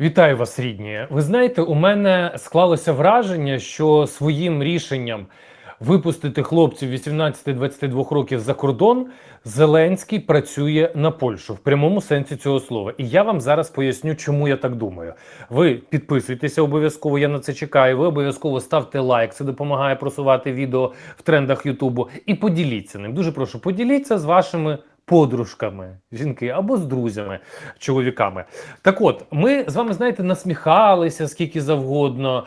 Вітаю вас, рідні. Ви знаєте, у мене склалося враження, що своїм рішенням випустити хлопців 18-22 років за кордон Зеленський працює на Польщу в прямому сенсі цього слова. І я вам зараз поясню, чому я так думаю. Ви підписуйтеся обов'язково, я на це чекаю. Ви обов'язково ставте лайк, це допомагає просувати відео в трендах Ютубу. І поділіться ним. Дуже прошу, поділіться з вашими. Подружками, жінки або з друзями, чоловіками. Так от, ми з вами, знаєте, насміхалися скільки завгодно,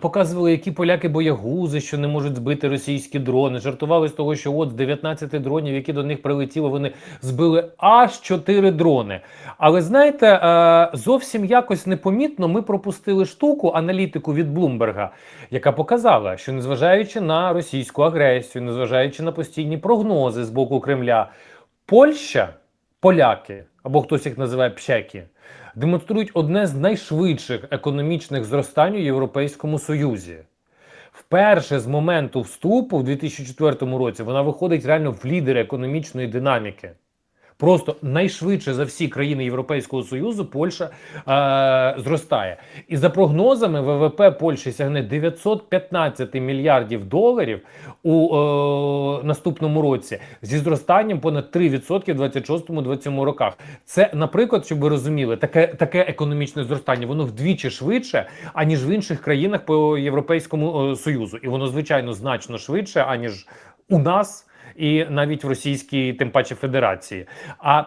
показували, які поляки боягузи, що не можуть збити російські дрони. Жартували з того, що от з 19 дронів, які до них прилетіли, вони збили аж 4 дрони. Але знаєте, зовсім якось непомітно ми пропустили штуку, аналітику від Блумберга, яка показала, що незважаючи на російську агресію, незважаючи на постійні прогнози з боку Кремля, Польща, поляки або хтось їх називає пщеки, демонструють одне з найшвидших економічних зростань у Європейському Союзі. Вперше з моменту вступу в 2004 році вона виходить реально в лідери економічної динаміки. Просто найшвидше за всі країни Європейського Союзу Польща е, зростає. І за прогнозами ВВП Польщі сягне 915 мільярдів доларів у е, наступному році зі зростанням понад 3% в 26-27 роках. Це, наприклад, щоб ви розуміли, таке, таке економічне зростання, воно вдвічі швидше, аніж в інших країнах по Європейському е, Союзу. І воно, звичайно, значно швидше, аніж у нас і навіть в Російській, тим паче Федерації. А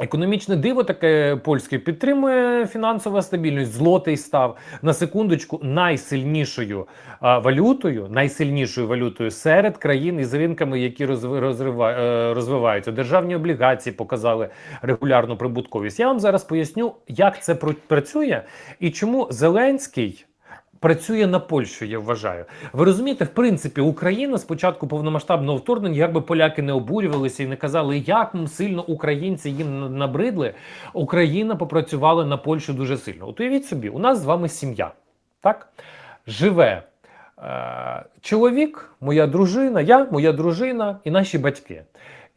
Економічне диво таке польське підтримує фінансова стабільність. Злотий став на секундочку найсильнішою а, валютою, найсильнішою валютою серед країн із ринками, які розрива- е, розвиваються. Державні облігації показали регулярну прибутковість. Я вам зараз поясню, як це пр- працює і чому Зеленський. Працює на Польщу, я вважаю. Ви розумієте, в принципі, Україна з початку повномасштабного вторгнення, якби поляки не обурювалися і не казали, як сильно українці їм набридли, Україна попрацювала на Польщу дуже сильно. От уявіть собі, у нас з вами сім'я, так? Живе е- чоловік, моя дружина, я, моя дружина і наші батьки.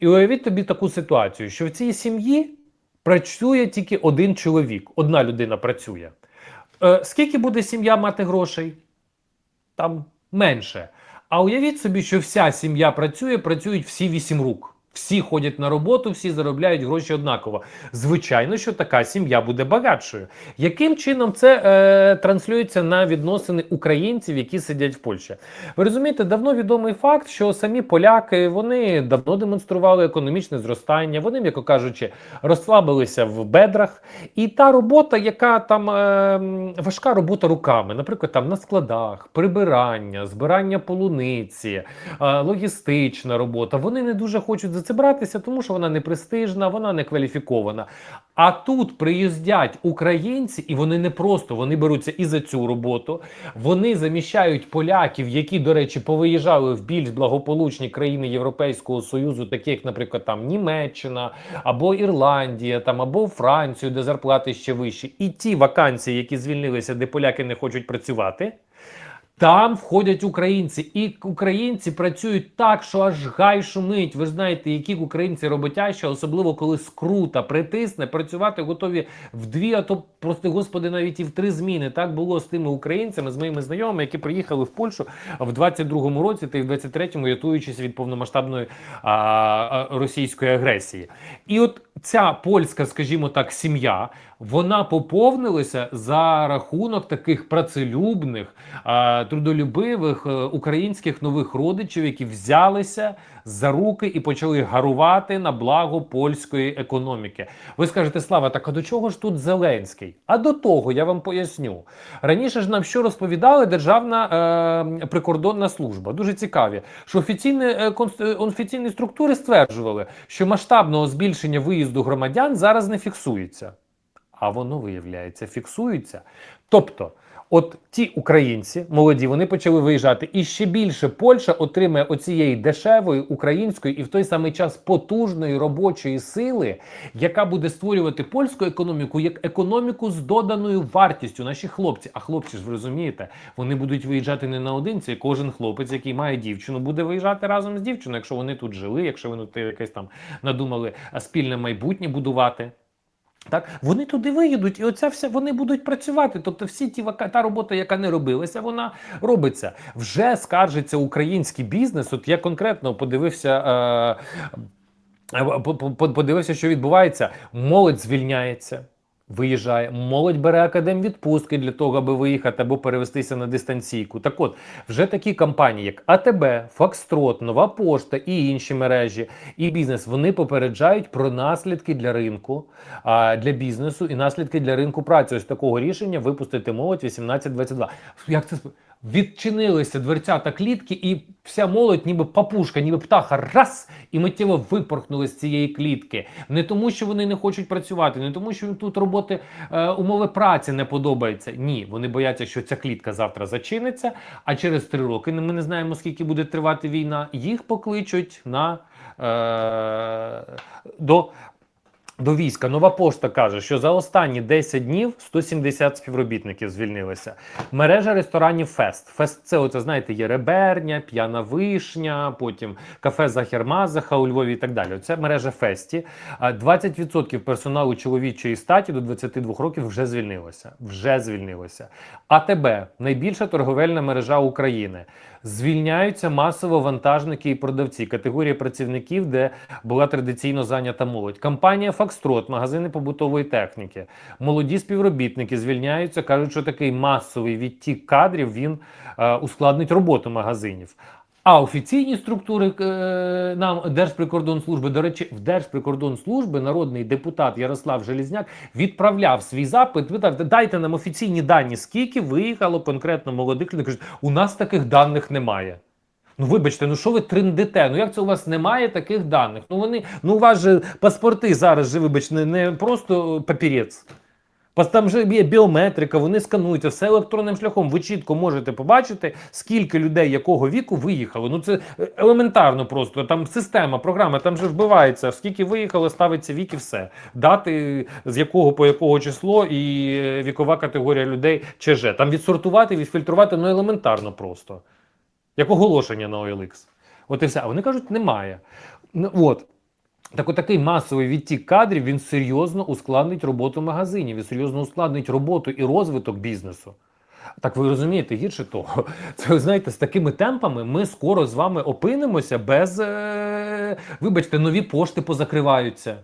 І уявіть тобі таку ситуацію, що в цій сім'ї працює тільки один чоловік, одна людина працює. Е, скільки буде сім'я мати грошей? Там менше. А уявіть собі, що вся сім'я працює, працюють всі вісім рук. Всі ходять на роботу, всі заробляють гроші однаково. Звичайно, що така сім'я буде багатшою. Яким чином це е, транслюється на відносини українців, які сидять в Польщі? Ви розумієте, давно відомий факт, що самі поляки вони давно демонстрували економічне зростання, вони, м'яко кажучи, розслабилися в бедрах. І та робота, яка там е, важка робота руками, наприклад, там на складах, прибирання, збирання полуниці, е, логістична робота, вони не дуже хочуть це братися, тому що вона не престижна, вона не кваліфікована. А тут приїздять українці, і вони не просто вони беруться і за цю роботу. Вони заміщають поляків, які, до речі, повиїжджали в більш благополучні країни Європейського Союзу, такі як, наприклад, там Німеччина або Ірландія, там або Францію, де зарплати ще вищі. І ті вакансії, які звільнилися, де поляки не хочуть працювати. Там входять українці, і українці працюють так, що аж гай шумить. Ви ж знаєте, які українці роботящі, особливо коли скрута притисне, працювати готові в дві, а то прости господи, навіть і в три зміни. Так було з тими українцями, з моїми знайомими, які приїхали в Польщу в 22-му році та й в 23-му, рятуючись від повномасштабної а, російської агресії. І от ця польська, скажімо так, сім'я. Вона поповнилася за рахунок таких працелюбних, трудолюбивих е, українських нових родичів, які взялися за руки і почали гарувати на благо польської економіки. Ви скажете, Слава, так а до чого ж тут Зеленський? А до того я вам поясню. Раніше ж нам що розповідали Державна е, прикордонна служба. Дуже цікаві, що офіційні, е, е, офіційні структури стверджували, що масштабного збільшення виїзду громадян зараз не фіксується. А воно виявляється, фіксується. Тобто, от ті українці молоді, вони почали виїжджати, і ще більше Польща отримає оцієї дешевої української і в той самий час потужної робочої сили, яка буде створювати польську економіку як економіку з доданою вартістю. Наші хлопці, а хлопці ж ви розумієте, вони будуть виїжджати не наодинці. Кожен хлопець, який має дівчину, буде виїжджати разом з дівчиною, якщо вони тут жили, якщо вони тут якесь там надумали спільне майбутнє будувати. Так, вони туди виїдуть, і оця вся вони будуть працювати. Тобто, всі ті та робота, яка не робилася, вона робиться. Вже скаржиться український бізнес. От я конкретно подивився. Е, е, по- по- подивився, що відбувається. Молодь звільняється. Виїжджає, молодь бере академ відпустки для того, аби виїхати або перевестися на дистанційку. Так от, вже такі компанії, як АТБ, Фокстрот, Нова Пошта і інші мережі, і бізнес, вони попереджають про наслідки для ринку, для бізнесу і наслідки для ринку праці. Ось такого рішення випустити молодь 18-22. Як це відчинилися дверця та клітки, і вся молодь, ніби папушка, ніби птаха, раз і миттєво випорхнули з цієї клітки. Не тому, що вони не хочуть працювати, не тому, що їм тут роботи е, умови праці не подобаються. Ні, вони бояться, що ця клітка завтра зачиниться. А через три роки ми не знаємо, скільки буде тривати війна. Їх покличуть на е, до. До війська нова пошта каже, що за останні 10 днів 170 співробітників звільнилися. Мережа ресторанів Фест. Фест це оце знаєте, є реберня, п'яна вишня, потім кафе Захер Мазаха у Львові і так далі. Це мережа Фесті. А 20% персоналу чоловічої статі до 22 років вже звільнилося. Вже звільнилося. АТБ найбільша торговельна мережа України. Звільняються масово вантажники і продавці, категорія працівників, де була традиційно зайнята молодь. Компанія Фокстрот, магазини побутової техніки. Молоді співробітники звільняються, кажуть, що такий масовий відтік кадрів він е, ускладнить роботу магазинів. А офіційні структури е, нам Держприкордонслужби, до речі, в Держприкордонслужби народний депутат Ярослав Желізняк відправляв свій запит. Питав, дайте нам офіційні дані, скільки виїхало конкретно молодих людей. Кажуть, у нас таких даних немає. Ну, вибачте, ну що ви триндите? Ну як це у вас немає таких даних? Ну вони, ну у вас же паспорти зараз же, вибачте, не просто папірець. Там же є біометрика, вони скануються все електронним шляхом. Ви чітко можете побачити, скільки людей якого віку виїхало. Ну це е, елементарно просто. Там система, програма, там же вбивається, скільки виїхало, ставиться вік і все. Дати з якого по якого число і е, вікова категорія людей ЧЖ. Там відсортувати, відфільтрувати ну елементарно просто. Як оголошення на OLX. От і все. А вони кажуть, немає. От. Так от такий масовий відтік кадрів він серйозно ускладнить роботу магазинів, і серйозно ускладнить роботу і розвиток бізнесу. Так ви розумієте, гірше того, це ви знаєте, з такими темпами ми скоро з вами опинимося без. Е... Вибачте, нові пошти позакриваються.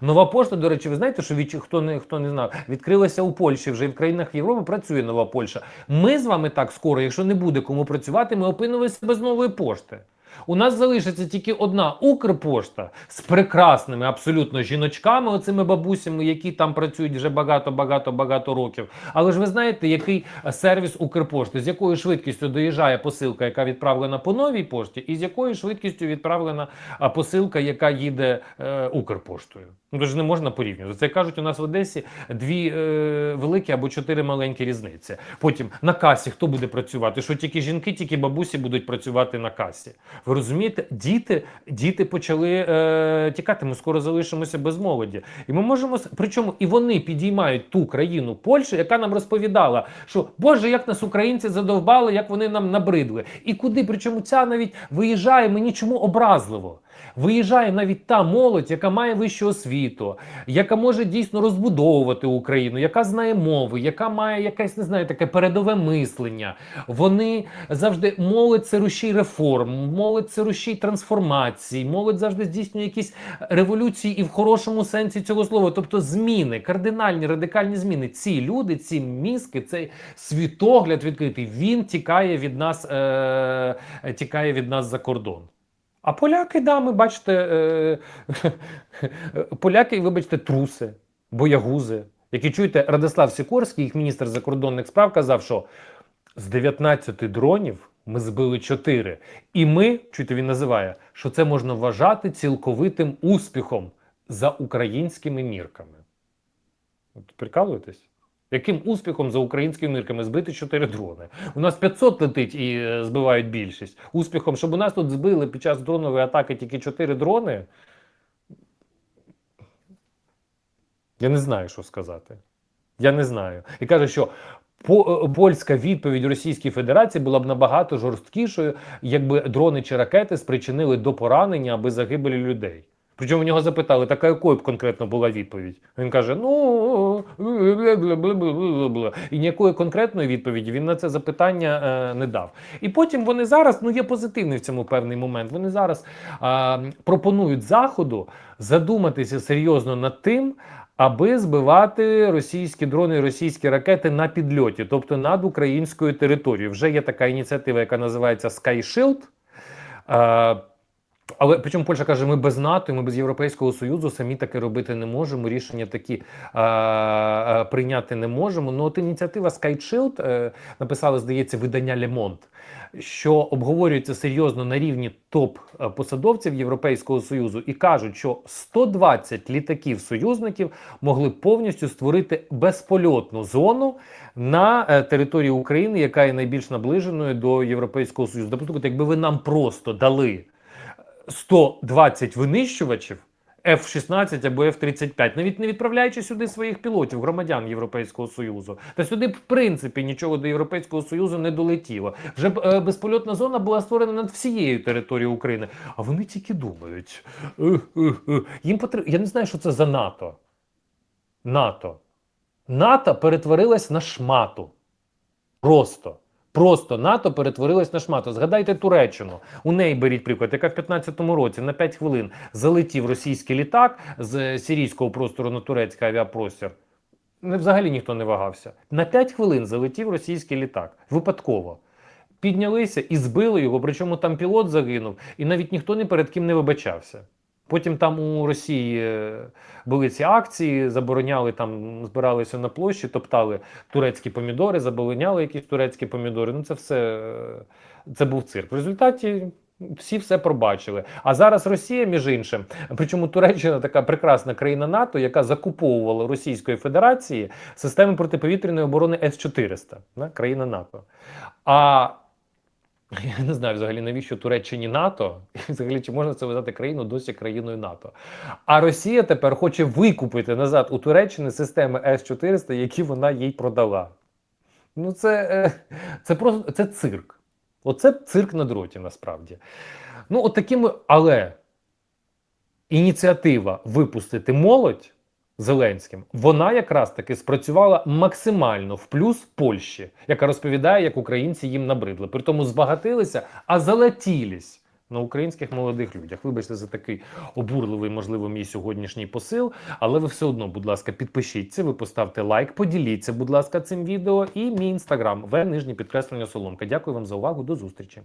Нова пошта, до речі, ви знаєте, що від, хто не хто не знав, відкрилася у Польщі вже в країнах Європи працює нова Польща. Ми з вами так скоро, якщо не буде кому працювати, ми опинимося без нової пошти. У нас залишиться тільки одна Укрпошта з прекрасними абсолютно жіночками, оцими бабусями, які там працюють вже багато, багато, багато років. Але ж ви знаєте, який е, сервіс Укрпошти, з якою швидкістю доїжджає посилка, яка відправлена по новій пошті, і з якою швидкістю відправлена посилка, яка їде е, Укрпоштою. Ну, то ж не можна порівнювати. Це кажуть, у нас в Одесі дві е, великі або чотири маленькі різниці. Потім на касі хто буде працювати? Що тільки жінки, тільки бабусі будуть працювати на касі. Ви розумієте, діти, діти почали е, тікати. Ми скоро залишимося без молоді. І ми можемо причому і вони підіймають ту країну Польщу, яка нам розповідала, що Боже, як нас українці задовбали, як вони нам набридли. І куди? Причому ця навіть виїжджає мені чому образливо. Виїжджає навіть та молодь, яка має вищу освіту, яка може дійсно розбудовувати Україну, яка знає мови, яка має якесь не знаю, таке передове мислення. Вони завжди молодь це рушій реформ, молодь це рушій трансформації, молодь завжди здійснює якісь революції і в хорошому сенсі цього слова, тобто зміни, кардинальні, радикальні зміни. Ці люди, ці мізки, цей світогляд відкритий, він тікає від нас, е, тікає від нас за кордон. А поляки, да, ми бачите, е, поляки, вибачте, труси, боягузи, які чуєте, Радислав Сікорський, їх міністр закордонних справ, казав, що з 19 дронів ми збили 4. І ми, чуєте, він називає, що це можна вважати цілковитим успіхом за українськими мірками. От прикалуєтесь? Яким успіхом за українськими мірками збити 4 дрони? У нас 500 летить і е, збивають більшість. Успіхом, щоб у нас тут збили під час дронової атаки тільки 4 дрони. Я не знаю, що сказати. Я не знаю. І каже, що е, польська відповідь Російській Федерації була б набагато жорсткішою, якби дрони чи ракети спричинили до поранення або загибелі людей. Причому в нього запитали, така якою б конкретно була відповідь. Він каже: ну бла-бла-бла-бла-бла-бла». і ніякої конкретної відповіді він на це запитання е, не дав. І потім вони зараз, ну є позитивний в цьому певний момент. Вони зараз е, пропонують заходу задуматися серйозно над тим. Аби збивати російські дрони, російські ракети на підльоті, тобто над українською територією. Вже є така ініціатива, яка називається Sky Shield. Е, але причому Польща каже, ми без НАТО, ми без Європейського Союзу самі таке робити не можемо. Рішення такі е, е, прийняти не можемо. Ну от ініціатива Sky е, написали, здається, видання Monde, що обговорюється серйозно на рівні топ-посадовців Європейського Союзу і кажуть, що 120 літаків союзників могли повністю створити безпольотну зону на е, території України, яка є найбільш наближеною до Європейського Союзу. Тобто, якби ви нам просто дали 120 винищувачів. F-16 або F-35, навіть не відправляючи сюди своїх пілотів, громадян Європейського Союзу. Та сюди в принципі, нічого до Європейського Союзу не долетіло. Вже е, безпольотна зона була створена над всією територією України. А вони тільки думають. Їм потрібно. Я не знаю, що це за НАТО. НАТО. НАТО перетворилась на шмату. Просто. Просто НАТО перетворилось на шмату. Згадайте Туреччину. У неї беріть приклад, яка в 15-му році на 5 хвилин залетів російський літак з сирійського простору на турецький авіапростір. Взагалі ніхто не вагався. На 5 хвилин залетів російський літак. Випадково. Піднялися і збили його, причому там пілот загинув, і навіть ніхто ні перед ким не вибачався. Потім там у Росії е, були ці акції, забороняли там, збиралися на площі, топтали турецькі помідори, забороняли якісь турецькі помідори. Ну це все е, це був цирк. В результаті всі все пробачили. А зараз Росія, між іншим, причому Туреччина така прекрасна країна НАТО, яка закуповувала Російської Федерації системи протиповітряної оборони С-400, да, країна НАТО. А я не знаю взагалі, навіщо Туреччині НАТО, і взагалі чи можна це вважати країну досі країною НАТО. А Росія тепер хоче викупити назад у Туреччини системи С-400, які вона їй продала. Ну, це, е, це просто це цирк. Оце цирк на дроті, насправді. Ну, от такими, але ініціатива випустити молодь Зеленським, вона якраз таки спрацювала максимально в плюс Польщі, яка розповідає, як українці їм набридли. При тому збагатилися, а залетілись на українських молодих людях. Вибачте за такий обурливий, можливо, мій сьогоднішній посил. Але ви все одно, будь ласка, підпишіться, ви поставте лайк, поділіться, будь ласка, цим відео і мій інстаграм в нижнє підкреслення Соломка. Дякую вам за увагу. До зустрічі.